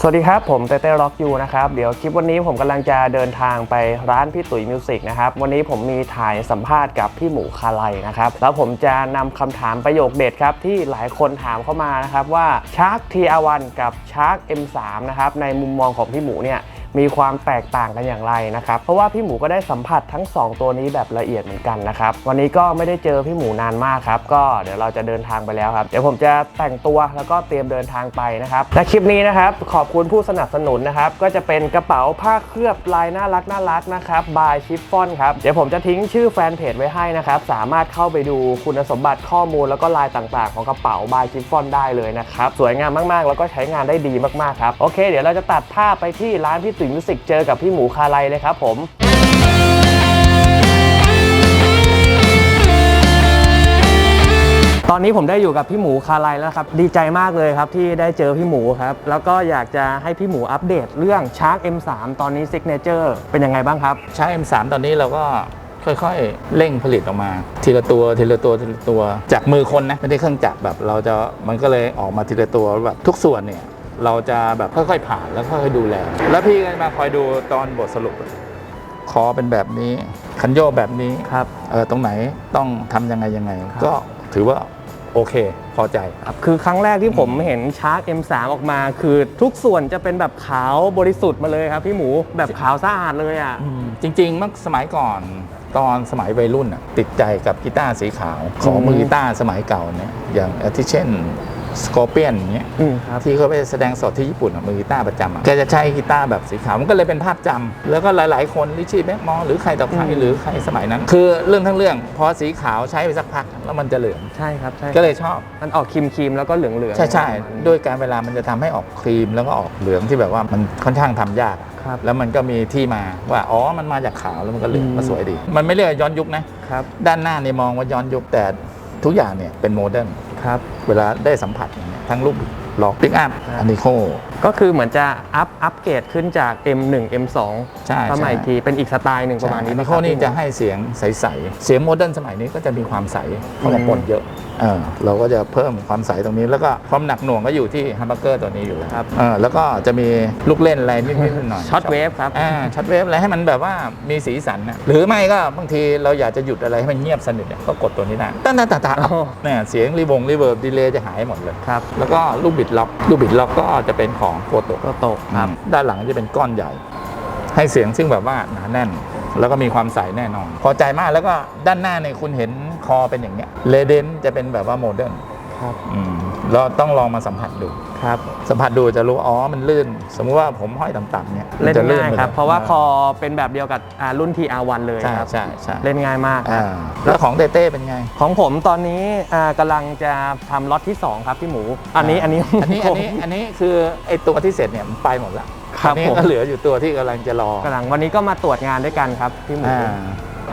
สวัสดีครับ ผมเต้เต้ร็อกยูนะครับ เดี๋ยวคลิปวันนี้ผมกำลังจะเดินทางไปร้านพี่ตุ๋ยมิวสิกนะครับ วันนี้ผมมีถ่ายสัมภาษณ์กับพี่หมูคาไลนะครับ แล้วผมจะนำคำถามประโยคเด็ดครับ ที่หลายคนถามเข้ามานะครับว่าชาร์กทีอาวันกับชาร์ก M3 นะครับในมุมมองของพี่หมูเนี่ย มีความแตกต่างกันอย่างไรนะครับเพราะว่าพี่หมูก็ได้สัมผัสทั้ง 2 ตัวนี้แบบละเอียดเหมือนกันนะครับวันนี้ก็ไม่ได้เจอพี่หมูนานมากครับก็เดี๋ยวเราจะเดินทางไปแล้วครับเดี๋ยวผมจะแต่งตัวแล้วก็เตรียมเดินทางไปนะครับและคลิปนี้นะครับขอบคุณผู้สนับสนุนนะครับก็จะเป็นกระเป๋าผ้าเคลือบลายน่ารักน่ารักนะครับบายชิฟฟอนครับเดี๋ยวผมจะทิ้งชื่อแฟนเพจไว้ให้นะครับสามารถเข้าไปดูคุณสมบัติข้อมูลแล้วก็ลายต่างๆ ของกระเป๋าบายชิฟฟอนได้เลยนะครับสวยงามมากๆ แล้วก็ใช้งานได้ดีมากๆครับโอเค เดี๋ยวเราจะตัดภาพไปที่ร้านพี่ตุ๋ยมิวสิกเจอกับพี่หมูคาไลเลยครับผมตอนนี้ผมได้อยู่กับพี่หมูคาไลแล้วครับ ดีใจมากเลยครับที่ได้เจอพี่หมูครับ แล้วก็อยากจะให้พี่หมูอัปเดตเรื่อง Shark M3 ตอนนี้ Signature เป็นยังไงบ้างครับใช้ M3 ตอนนี้เราก็ค่อยๆ เร่งผลิตออกมา ทีละตัวทีละตัวทีละตัว จากมือคนนะ ไม่ได้เครื่องจักรแบบเราจะมันก็เลยออกมาทีละตัวแบบทุกส่วนเนี่ย เราจะแบบค่อยๆผ่านแล้วค่อยๆดูแล แล้วพี่ก็มาคอยดูตอนบทสรุป คอเป็นแบบนี้ คันโยกแบบนี้ครับเออตรงไหนต้องทำยังไงยังไง ครับ ก็ถือว่าโอเค พอใจ ครับคือครั้งแรกที่ผมเห็น Shark M3 ออกมา คือทุกส่วนจะเป็นแบบขาวบริสุทธิ์มาเลยครับพี่หมูแบบขาวสะอาดเลยอะ จริงๆเมื่อสมัยก่อนตอนสมัยวัยรุ่นน่ะติดใจกับกีตาร์สีขาว ของอืมมือกีตาร์สมัยเก่าเนี่ยอย่างอาทิเช่น สกอร์เปียนอย่างเงี้ยอืมครับ ที่เขาไปแสดงสดที่ญี่ปุ่นอะมือกีตาร์ประจำอะแกจะใช้กีตาร์แบบสีขาว มันก็เลยเป็นภาพจำแล้วก็หลาย ๆ คนลิชี่แบ็กมอร์หรือใครต่อใครอืม หรือใครสมัยนั้น คือเรื่องทั้งเรื่องพอสีขาวใช้ไปสักพักแล้วมันจะเหลืองใช่ครับใช่ก็เลยชอบ มันออกครีมครีมๆแล้วก็เหลืองเหลืองใช่ใช่ด้วยการเวลามันจะทำให้ออกครีมแล้วก็ออกเหลืองที่แบบว่ามันค่อนข้างทำยากอะครับ แล้วมันก็มีที่มาว่าอ๋อมันมาจากขาวแล้วมันก็เหลืองอืม ก็สวยดี มันไม่เรียกว่าย้อนยุคนะ ครับ ด้านหน้านี่มองว่าย้อนยุคแต่ทุกอย่างเนี่ยเป็นโมเดิร์น ครับ เวลาได้สัมผัสอย่างเงี้ยทั้งลูกล็อกปิกอัพครับอันนี้โค ก็คือเหมือนจะอัพอัปเกรดขึ้นจาก M1 M2 ใช่สมัยใช่ ทีเป็นอีกสไตล์หนึ่งประมาณนี้อันนี้ปโคนี่จะให้เสียงใส ๆ เสียงโมเดิร์นสมัยนี้ก็จะมีความใสเข้ามาปนเยอะเออเราก็จะเพิ่มความใสตรงนี้ แล้วก็ความหนักหน่วงก็อยู่ที่ฮัมเบอร์เกอร์ตัวนี้อยู่แล้วครับเออแล้วก็จะมีลูกเล่นอะไรนิดๆหน่อยๆ ช็อตเวฟครับ อ่าช็อตเวฟอะไรให้มันแบบว่ามีสีสันนะหรือไม่ก็บางทีเราอยากจะหยุดอะไรให้มันเงียบสนิทเนี่ยก็กดตัวนี้ได้ตั้งแต่ตาตาอ๋อ เนี่ยเสียงรีบงรีเวิร์บดีเลย์จะหายหมดเลย ครับ แล้วก็ลูกบิดล็อก ลูกบิดล็อกก็จะเป็นของโฟโตก็โตกครับ ด้านหลังจะเป็นก้อนใหญ่ ให้เสียงซึ่งแบบว่าหนาแน่น แล้วก็มีความใสแน่นอน พอใจมากแล้วก็ด้านหน้าเนี่ยคุณเห็นคอเป็นอย่างเงี้ยเลเดนจะเป็นแบบว่าโมเดิร์นครับอืม เราต้องลองมาสัมผัสดู ครับ สัมผัสดูจะรู้อ๋อมันลื่น สมมุติว่าผมห้อยต่ำๆเนี่ยมัเล่นจะง่ายไปครับ ลเพราะว่าพอเป็นแบบเดียวกับอ่ารุ่น TR1 เลยใช่ครับใช่ใช่เล่นง่ายมากครับ อ่าแล้วของเต้เต้เป็นไง ของผมตอนนี้อ่ากำลังจะทำล็อตที่ 2 ครับพี่หมู อันนี้อันนี้อันนี้อันนี้อันนี้คือไอตัวที่เสร็จเนี่ยมันไปหมดแล้วครับอันนี้ผม ก็เหลืออยู่ตัวที่กำลังจะรอกำลังวันนี้ก็มาตรวจงานด้วยกันครับพี่หมู อ่า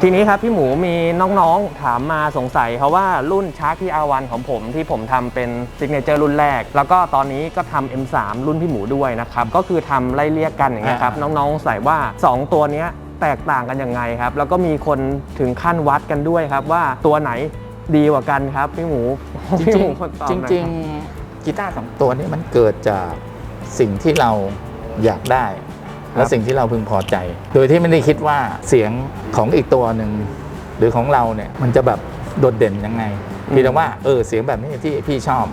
ทีนี้ครับพี่หมูมีน้องๆถามมาสงสัยเขาว่ารุ่นชาร์ t ที่ R1 ของผมที่ผมทำเป็นซิกเนเจอร์รุ่นแรก แล้วก็ตอนนี้ก็ทำ M3 รุ่นพี่หมูด้วยนะครับก็คือทำไล่เรียกกันอย่างเงี้ยครับน้องๆสงสัยว่า 2 ตัวเนี้ยแตกต่างกันยังไงครับ แล้วก็มีคนถึงขั้นวัดกันด้วยครับว่าตัวไหนดีกว่ากันครับพี่หมูจพี่ริหงมูคนตอบๆจหน่อยริงคบๆกีตาร์สองตัวนี้มันเกิดจากสิ่งที่เราอยากได้ และสิ่งที่เราพึงพอใจ โดยที่ไม่ได้คิดว่าเสียงของอีกตัวหนึ่งหรือของเราเนี่ยมันจะแบบโดดเด่นยังไงอืมมีแต่ว่าเออเสียงแบบนี้ที่พี่ชอบ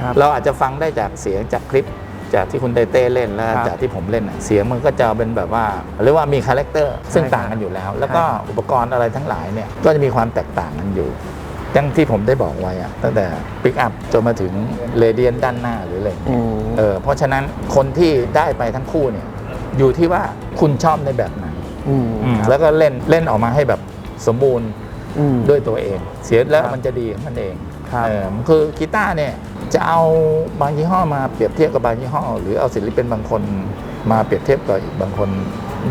ครับเราอาจจะฟังได้จากเสียงจากคลิป จากที่คุณเต้เต้เล่นแล้วครับจากที่ผมเล่นน่ะเสียงมันก็จะเป็นแบบว่าเรียกว่ามีคาแรคเตอร์ซึ่งใช่ครับต่างกันอยู่แล้ว แล้วก็ใช่ครับอุปกรณ์อะไรทั้งหลายเนี่ยก็จะมีความแตกต่างกันอยู่อย่างที่ผมได้บอกไว้อะตั้งแต่ปิกอัพจนมาถึงเรเดียนด้านหน้าหรืออะไรอย่างอืเงี้ยมเออเพราะฉะนั้นคนที่ได้ไปทั้งคู่เนี่ย อยู่ที่ว่าคุณชอบในแบบไหนอืมครับแล้วก็เล่นเล่นออกมาให้แบบสมบูรณ์อืม ด้วยตัวเอง เสียแล้วครับมันจะดีของมันเองครับ เออมันคือกีตาร์เนี่ยจะเอาบางยี่ห้อมาเปรียบเทียบกับบางยี่ห้อ หรือเอาศิลปินบางคนมาเปรียบเทียบกับอีกบางคน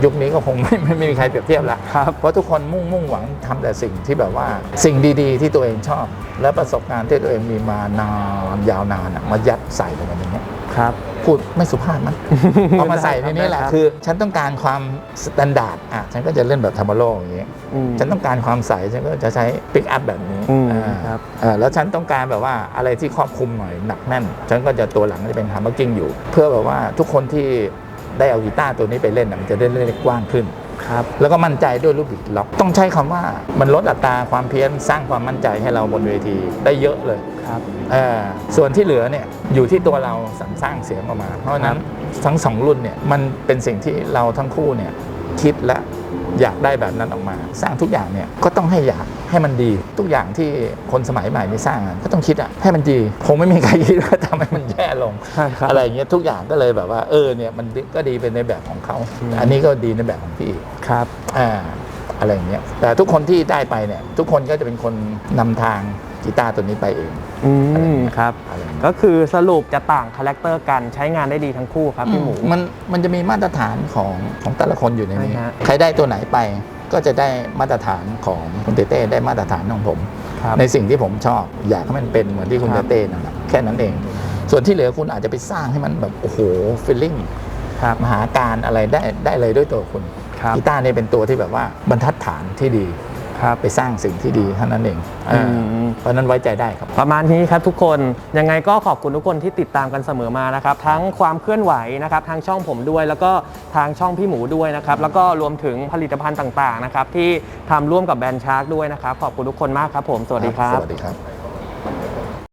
ยุคนี้ก็คงไม่ไม่ไม่มีใครเปรียบเทียบละ ครับ เพราะทุกคนมุ่งมุ่งหวังทำแต่สิ่งที่แบบว่าสิ่งดี ๆ ที่ตัวเองชอบ และประสบการณ์ที่ตัวเองมีมานานยาวนานอะมายัดใส่ลงไปในเนี้ยครับ พูดไม่สุภาพมั้งเอามาใส่ในนี้แหละได้ครับคือ ฉันต้องการความสแตนดาร์ดอะฉันก็จะเล่นแบบทามาโลอย่างเงี้ยมฉันต้องการความใสฉันก็จะใช้ปิกอัพแบบนี้อืมอ่าครับเอ่อแล้วฉันต้องการแบบว่าอะไรที่ครอบคลุมหน่อยหนักแน่น ฉันก็จะตัวหลังจะเป็นฮาร์มกิ้งอยู่ เพื่อแบบว่าทุกคนที่ได้เอากีตาร์ตัวนี้ไปเล่นน่ะมันจะได้เล่นได้กว้างขึ้นครับแล้วก็มั่นใจด้วยลูกบิดล็อก ต้องใช้คำว่ามันลดอัตราความเพี้ยนสร้างความมั่นใจให้เราบนเวทีได้เยอะเลย ครับเอ่อส่วนที่เหลือเนี่ยอยู่ที่ตัวเราสรรสร้างเสียงออกมา เพราะฉะนั้นทั้งสองรุ่นเนี่ยมันเป็นสิ่งที่เราทั้งคู่เนี่ยคิดและอยากได้แบบนั้นออกมา สร้างทุกอย่างเนี่ยก็ต้องให้อยากให้มันดี ทุกอย่างที่คนสมัยใหม่นี่สร้างอะก็ต้องคิดอะให้มันดีคงไม่มีใครคิดว่าทำให้มันแย่ลงใช่ครับอะไรอย่างเงี้ยทุกอย่างก็เลยแบบว่าเออเนี่ยมันก็ดีเป็นในแบบของเขาอืมอันนี้ก็ดีในแบบของพี่อีกครับอ่าอะไรอย่างเงี้ยแต่ทุกคนที่ได้ไปเนี่ยทุกคนก็จะเป็นคนนำทาง กีตาร์ตัวนี้ไปเองอืมครับอะไรอย่างเงี้ยก็คือสรุปจะต่างคาแรคเตอร์กันใช้งานได้ดีทั้งคู่ครับพี่หมูมันมันจะมีมาตรฐานของของแต่ละคนอยู่ในนี้ใช่ฮะใครได้ตัวไหนไปก็จะได้มาตรฐานของคุณเต้เต้ได้มาตรฐานของผมครับในสิ่งที่ผมชอบอยากให้มันเป็นเหมือนที่คุณครัเต้บเต้นั่นแหละแค่นั้นเอง ส่วนที่เหลือคุณอาจจะไปสร้างให้มันแบบโอ้โหฟีลลิ่งครับมหาการอะไรได้ได้เลยด้วยตัวคุณครับกีตาร์เนี่ยเป็นตัวที่แบบว่าบรรทัดฐานที่ดี ครับ ไปสร้างสิ่งที่ดีเท่านั้นเองอือ่ามเพราะฉะนั้นไว้ใจได้ครับ ประมาณนี้ครับทุกคนยังไงก็ขอบคุณทุกคนที่ติดตามกันเสมอมานะครับ ทั้งความเคลื่อนไหวนะครับ ทางช่องผมด้วย แล้วก็ทางช่องพี่หมูด้วยนะครับ แล้วก็รวมถึงผลิตภัณฑ์ต่างๆนะครับ ที่ทำร่วมกับแบรนด์ชาร์กด้วยนะครับ ขอบคุณทุกคนมากครับผม สวัสดีครับ สวัสดีครับ